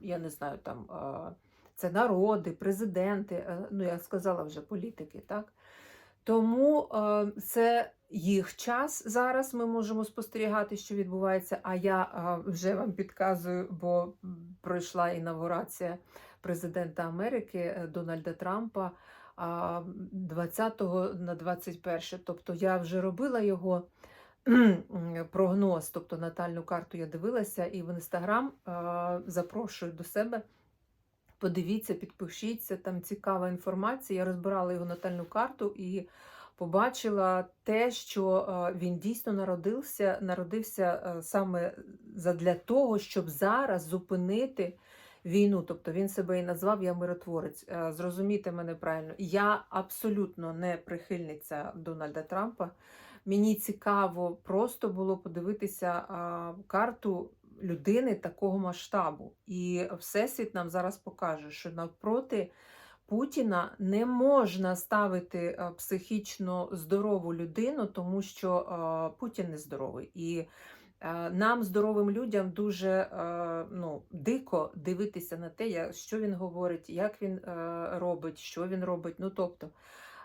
я не знаю, там це народи, президенти, е, ну я сказала вже політики, так? Тому це їх час зараз. Ми можемо спостерігати, що відбувається. А я вже вам підказую, бо пройшла інавгурація президента Америки е, Дональда Трампа 20 на 21. Тобто я вже робила його прогноз, тобто натальну карту я дивилася, і в інстаграм запрошую до себе. Подивіться, підпишіться, там цікава інформація. Я розбирала його натальну карту і побачила те, що він дійсно народився, народився саме для того, щоб зараз зупинити війну. Тобто він себе і назвав Я миротворець. Зрозумійте мене правильно, я абсолютно не прихильниця Дональда Трампа. Мені цікаво просто було подивитися карту людини такого масштабу. І Всесвіт нам зараз покаже, що навпроти Путіна не можна ставити психічно здорову людину, тому що Путін не здоровий. І нам, здоровим людям, дуже ну, дико дивитися на те, що він говорить, як він робить, що він робить. Ну, тобто,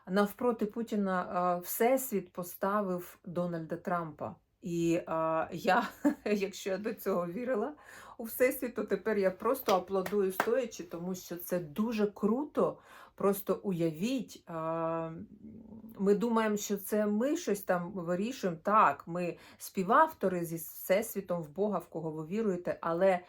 навпроти Путіна Всесвіт поставив Дональда Трампа. І а, я, якщо я до цього вірила у Всесвіт, то тепер я просто аплодую стоячи, тому що це дуже круто. Просто уявіть, а, ми думаємо, що це ми щось там вирішуємо. Так, ми співавтори зі Всесвітом в Бога, в кого ви віруєте, але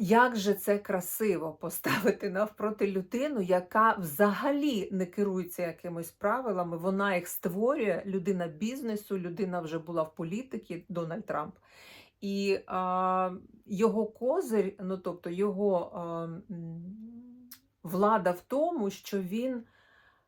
як же це красиво поставити навпроти людину, яка взагалі не керується якимись правилами, вона їх створює, людина бізнесу, людина вже була в політиці, Дональд Трамп. І а, його козир, ну тобто його а, влада в тому, що він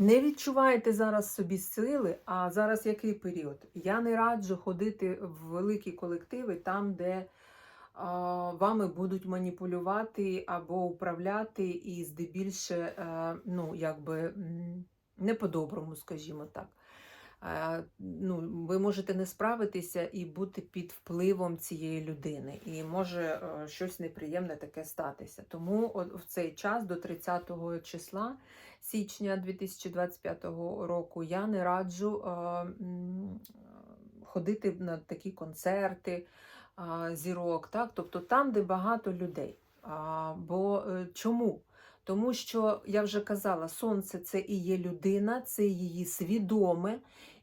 не відчуваєте зараз собі сили, а зараз який період? Я не раджу ходити в великі колективи там, де вами будуть маніпулювати або управляти, і здебільше, е, ну, якби не по-доброму, скажімо так. Е, Ну, ви можете не справитися і бути під впливом цієї людини, і може е, щось неприємне таке статися. Тому в цей час до 30 числа січня 2025 року я не раджу е, ходити на такі концерти зірок, так? тобто там, де багато людей. Бо чому? Тому що я вже казала, сонце це і є людина, це її свідоме.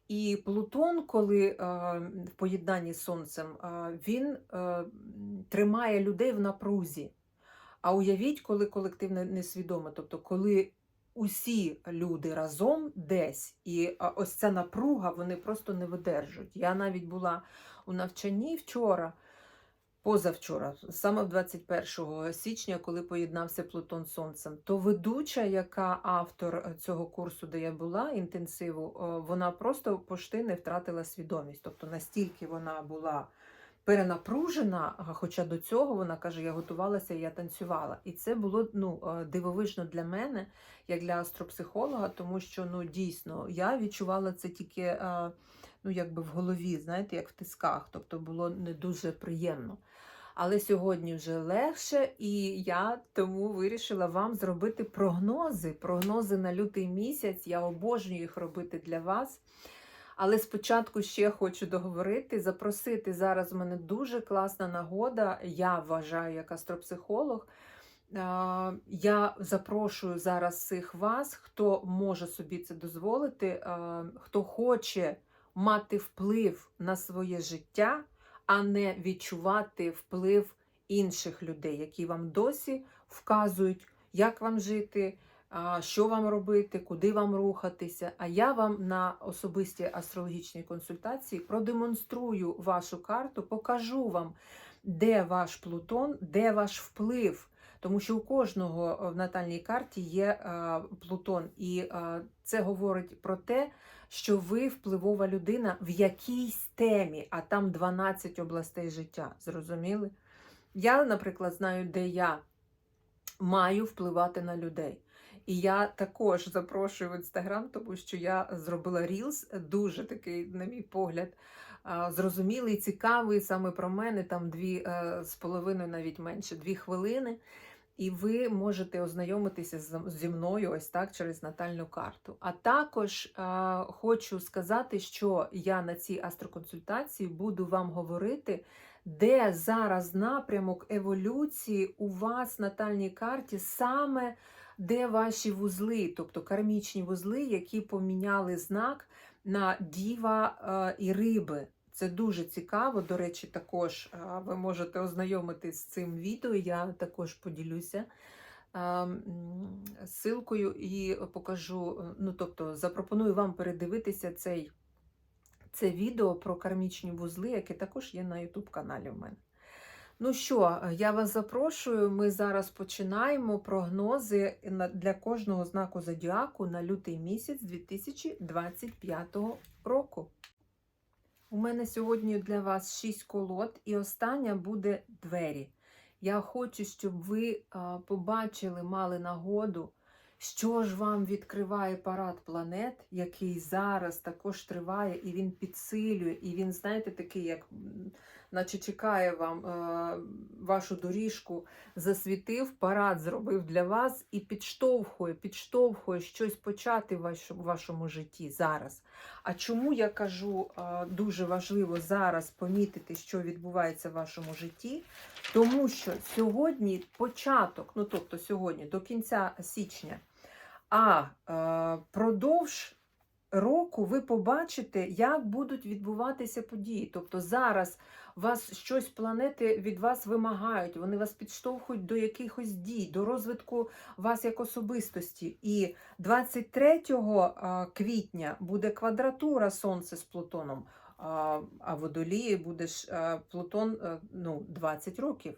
І Плутон, коли е, в поєднанні з сонцем, е, він е, тримає людей в напрузі. А уявіть, коли колектив не- несвідоме, тобто коли усі люди разом десь, і ось ця напруга вони просто не видержують. Я навіть була у навчанні вчора, позавчора, саме 21 січня, коли поєднався Плутон з Сонцем, то ведуча, яка автор е, цього курсу, де я була, інтенсиву, е, вона просто пошти не втратила свідомість. Тобто настільки вона була перенапружена, хоча до цього вона каже, я готувалася, я танцювала. І це було ну, е, дивовижно для мене, як для астропсихолога, тому що ну, дійсно я відчувала це тільки ну, якби в голові, знаєте, як в тисках. Тобто було не дуже приємно. Але сьогодні вже легше, і я тому вирішила вам зробити прогнози. Прогнози на лютий місяць. Я обожнюю їх робити для вас. Але спочатку ще хочу договорити, запросити зараз в мене дуже класна нагода. Я вважаю, як астропсихолог, Я запрошую зараз всіх вас, хто може собі це дозволити, хто хоче мати вплив на своє життя, а не відчувати вплив інших людей, які вам досі вказують, як вам жити, що вам робити, куди вам рухатися. А я вам на особистій астрологічній консультації продемонструю вашу карту, покажу вам, де ваш Плутон, де ваш вплив. Тому що у кожного е, в натальній карті є е, Плутон, і е, це говорить про те, що ви впливова людина в якійсь темі, а там 12 областей життя. Зрозуміли? Я, наприклад, знаю, де я маю впливати на людей. І я також запрошую в інстаграм, тому що я зробила рілс, дуже такий, на мій погляд, зрозумілий, цікавий саме про мене, там дві з половиною, навіть менше, дві хвилини. І ви можете ознайомитися зі мною ось так через натальну карту. А також е, хочу сказати, що я на цій астроконсультації буду вам говорити, де зараз напрямок еволюції у вас натальній карті, саме де ваші вузли, тобто кармічні вузли, які поміняли знак на діва е, і риби. Це дуже цікаво. До речі, також ви можете ознайомитись з цим відео. Я також поділюся ссылкою і покажу. е, Ну, тобто, запропоную вам передивитися цей, це відео про кармічні вузли, яке також є на YouTube каналі в мене. Ну що, я вас запрошую. Ми зараз починаємо прогнози для кожного знаку зодіаку на лютий місяць 2025 року. У мене сьогодні для вас 6 колод, і остання буде двері. Я хочу, щоб ви побачили, мали нагоду, що ж вам відкриває парад планет, який зараз також триває, і він підсилює, і він, знаєте, такий, як наче чекає вам е, вашу доріжку, засвітив, парад зробив для вас і підштовхує, підштовхує щось почати в вашому, житті зараз. А чому я кажу, е, дуже важливо зараз помітити, що відбувається в вашому житті? Тому що сьогодні початок, ну тобто сьогодні до кінця січня, а е, продовж року ви побачите, як будуть відбуватися події. Тобто зараз вас щось планети від вас вимагають, вони вас підштовхують до якихось дій, до розвитку вас як особистості. І 23 а, квітня буде квадратура Сонця з Плутоном, а Водолії буде ж Плутон ну, 20 років.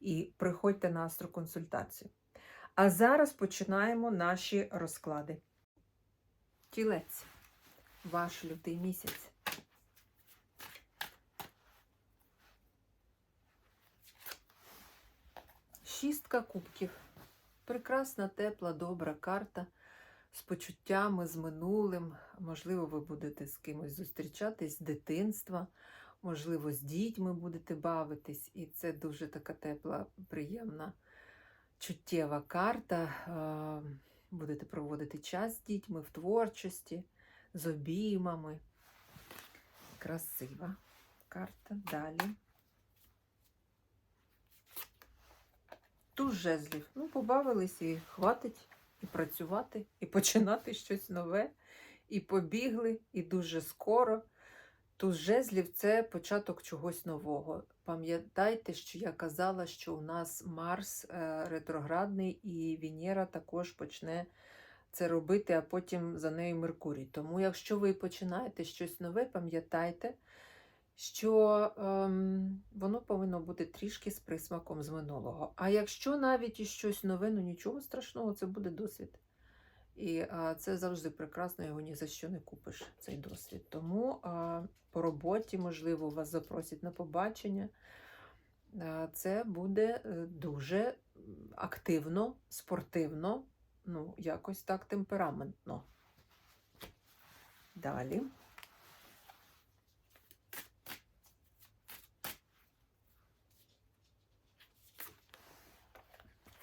і приходьте на астроконсультацію. А зараз починаємо наші розклади. Тілець, ваш лютий місяць. Шістка кубків. Прекрасна, тепла, добра карта з почуттями, з минулим. Можливо, ви будете з кимось зустрічатись з дитинства, можливо, з дітьми будете бавитись, і це дуже така тепла, приємна, чуттєва карта. Будете проводити час з дітьми в творчості, з обіймами. Красива карта. Далі. Туз жезлів. Ну, побавились і хватить і працювати, і починати щось нове. І побігли, і дуже скоро. Туз жезлів це початок чогось нового. Пам'ятайте, що я казала, що у нас Марс е, ретроградний і Венера також почне це робити, а потім за нею Меркурій. Тому, якщо ви починаєте щось нове, пам'ятайте, що ем, воно повинно бути трішки з присмаком з минулого. А якщо навіть і щось нове, ну нічого страшного, це буде досвід. І а, це завжди прекрасно, його ні за що не купиш, цей досвід. Тому а, по роботі, можливо, вас запросять на побачення. А, це буде е, дуже активно, спортивно, ну, якось так темпераментно. Далі.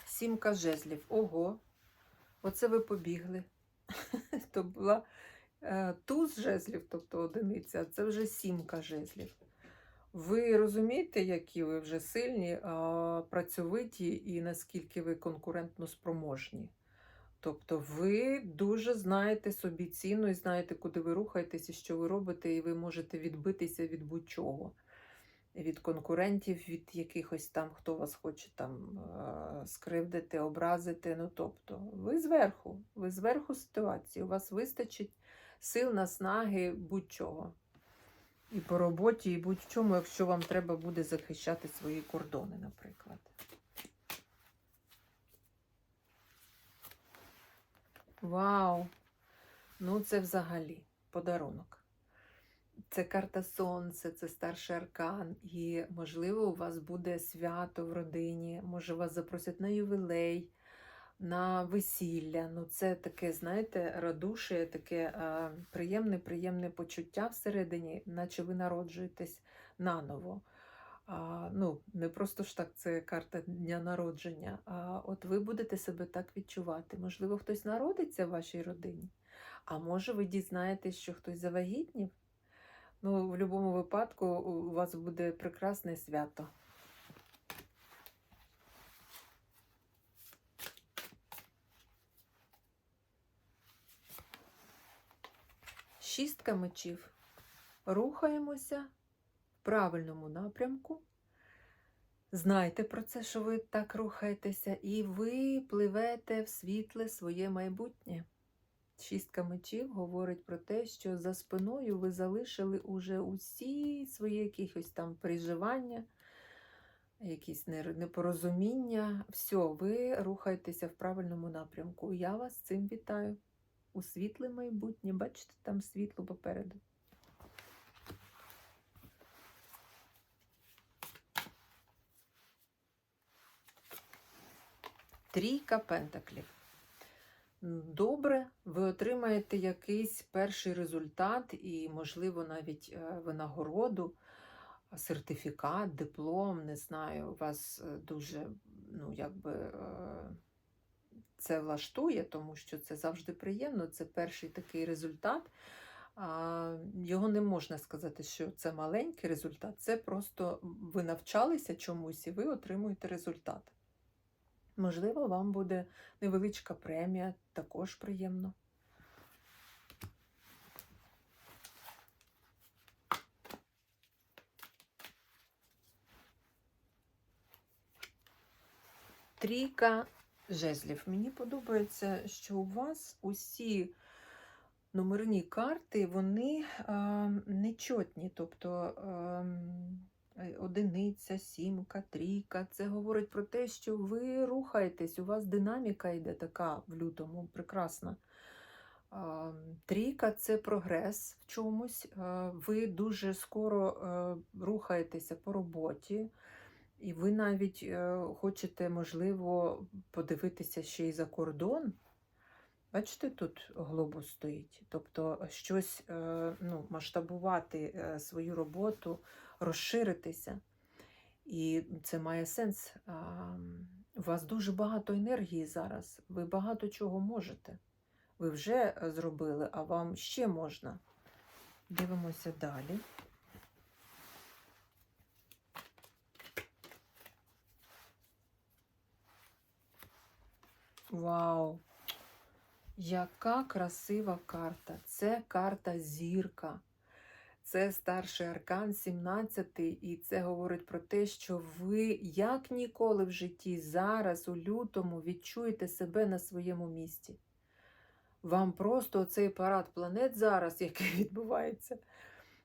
Сімка жезлів. Ого, оце ви побігли. То була е, туз жезлів, тобто одиниця, а це вже сімка жезлів. Ви розумієте, які ви вже сильні, працьовиті і наскільки ви конкурентно спроможні. Тобто ви дуже знаєте собі ціну і знаєте, куди ви рухаєтесь і що ви робите, і ви можете відбитися від будь-чого. Від конкурентів, від якихось там, хто вас хоче там е, скривдити, образити. Ну, тобто, ви зверху, ви зверху ситуації, у вас вистачить сил, наснаги, будь-чого. І по роботі, і будь-чому, якщо вам треба буде захищати свої кордони, наприклад. Вау! Ну, це взагалі подарунок. Це карта сонце, це старший аркан, і, можливо, у вас буде свято в родині, може, вас запросять на ювілей, на весілля. Ну, це таке, знаєте, радушие, таке а, приємне, приємне почуття всередині, наче ви народжуєтесь наново. А, ну, не просто ж так це карта дня народження, а от ви будете себе так відчувати. Можливо, хтось народиться в вашій родині, а може, ви дізнаєтесь, що хтось завагітнів. Ну, в будь-якому випадку у вас буде прекрасне свято. Шістка мечів. Рухаємося в правильному напрямку. Знайте про це, що ви так рухаєтеся, і ви пливете в світле своє майбутнє. Шістка мечів говорить про те, що за спиною ви залишили уже усі свої якісь там переживання, якісь непорозуміння. Все, ви рухаєтеся в правильному напрямку. Я вас цим вітаю. У світле майбутнє. Бачите, там світло попереду. Трійка пентаклів. Добре, ви отримаєте якийсь перший результат і, можливо, навіть е, винагороду, сертифікат, диплом, не знаю, вас е, дуже, ну, якби е, це влаштує, тому що це завжди приємно. Це перший такий результат. Його не можна сказати, що це маленький результат, це просто ви навчалися чомусь і ви отримуєте результат. Можливо, вам буде невеличка премія, також приємно. Трійка жезлів. Мені подобається, що у вас усі номерні карти, вони а, нечотні, тобто е, одиниця, сімка, трійка. Це говорить про те, що ви рухаєтесь, у вас динаміка йде така в лютому, прекрасна. Трійка це прогрес в чомусь. Ви дуже скоро е, рухаєтеся по роботі. І ви навіть е, хочете, можливо, подивитися ще й за кордон. Бачите, тут глобус стоїть. Тобто щось е, ну, масштабувати е, свою роботу, розширитися. І це має сенс. У вас дуже багато енергії зараз. Ви багато чого можете. Ви вже е, зробили, а вам ще можна. Дивимося далі. Вау! Яка красива карта! Це карта зірка. Це старший аркан 17, і це говорить про те, що ви як ніколи в житті зараз, у лютому, відчуєте себе на своєму місці. Вам просто цей парад планет зараз, який відбувається,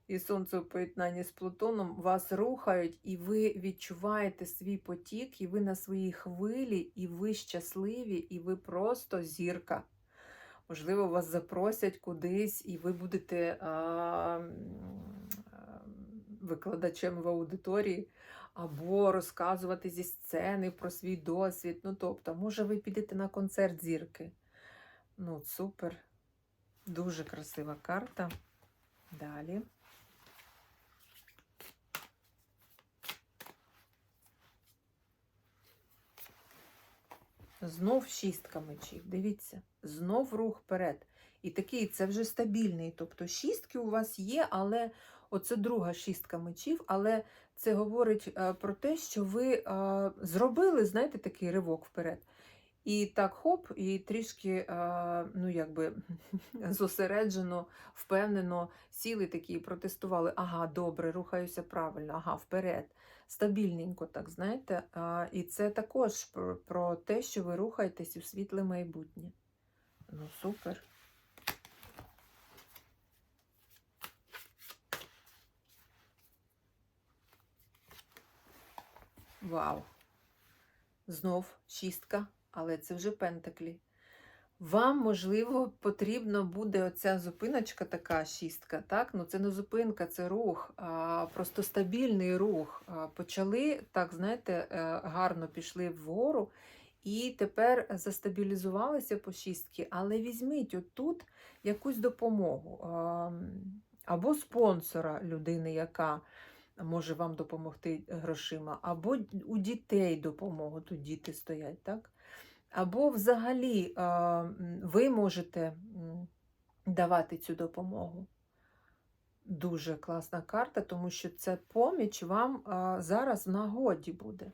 і сонце у поєднанні з Плутоном, вас рухають, і ви відчуваєте свій потік, і ви на своїй хвилі, і ви щасливі, і ви просто зірка. Можливо, вас запросять кудись, і ви будете а, викладачем в аудиторії, або розказувати зі сцени про свій досвід. Ну, тобто, може, ви підете на концерт зірки. Ну, супер. Дуже красива карта. Далі. Знов шістка мечів. Дивіться, знов рух вперед. І такий, це вже стабільний. Тобто шістки у вас є, але оце друга шістка мечів, але це говорить е, про те, що ви е, зробили, знаєте, такий ривок вперед. І так хоп, і трішки, ну якби зосереджено, впевнено сіли такі і протестували. Ага, добре, рухаюся правильно, ага, вперед. Стабільненько, так знаєте. І це також про, про те, що ви рухаєтесь у світле майбутнє. Ну, супер. Вау. Знов шістка, але це вже пентаклі. Вам, можливо, потрібно буде оця зупиночка, така шістка, так? Ну це не зупинка, це рух, а, просто стабільний рух. Почали, так, знаєте, е, гарно пішли вгору, і тепер застабілізувалися по шістки, але візьміть отут якусь допомогу. Або спонсора людини, яка може вам допомогти грошима, або у дітей допомогу, тут діти стоять, так? Або взагалі ви можете давати цю допомогу. Дуже класна карта, тому що це поміч вам зараз в нагоді буде.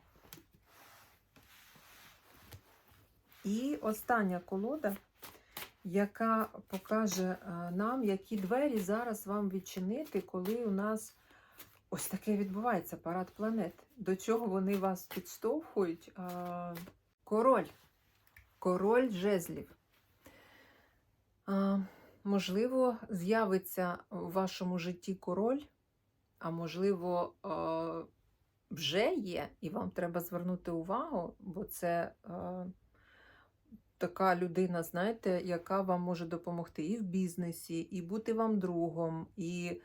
І остання колода, яка покаже нам, які двері зараз вам відчинити, коли у нас ось таке відбувається парад планет. До чого вони вас підштовхують? Король. Король жезлів. А, можливо, з'явиться у вашому житті король, а можливо, а, вже є, і вам треба звернути увагу, бо це а, така людина, знаєте, яка вам може допомогти і в бізнесі, і бути вам другом, і е,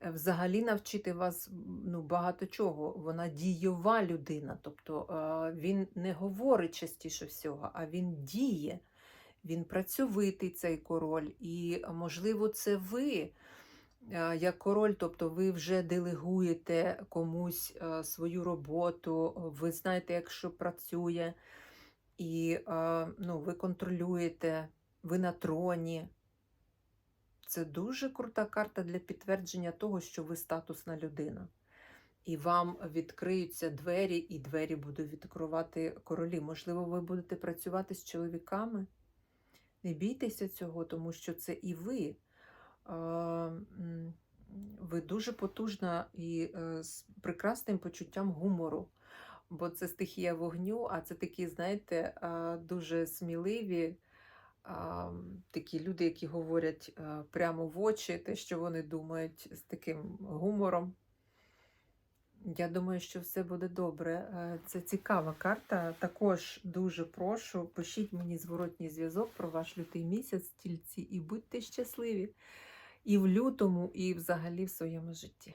взагалі навчити вас ну, багато чого. Вона дійова людина. Тобто е, він не говорить частіше всього, а він діє. Він працьовитий цей король, і, можливо, це ви, е, як король, тобто ви вже делегуєте комусь е, свою роботу, ви знаєте, як що працює, і е, ну, ви контролюєте, ви на троні. Це дуже крута карта для підтвердження того, що ви статусна людина. І вам відкриються двері, і двері будуть відкривати королі. Можливо, ви будете працювати з чоловіками. Не бійтеся цього, тому що це і ви. Ви дуже потужна і е, з прекрасним почуттям гумору. Бо це стихія вогню, а це такі, знаєте, дуже сміливі, такі люди, які говорять прямо в очі те, що вони думають, з таким гумором. Я думаю, що все буде добре. Е, Це цікава карта. Також дуже прошу, пишіть мені зворотній зв'язок про ваш лютий місяць, тільці, і будьте щасливі і в лютому, і взагалі в своєму житті.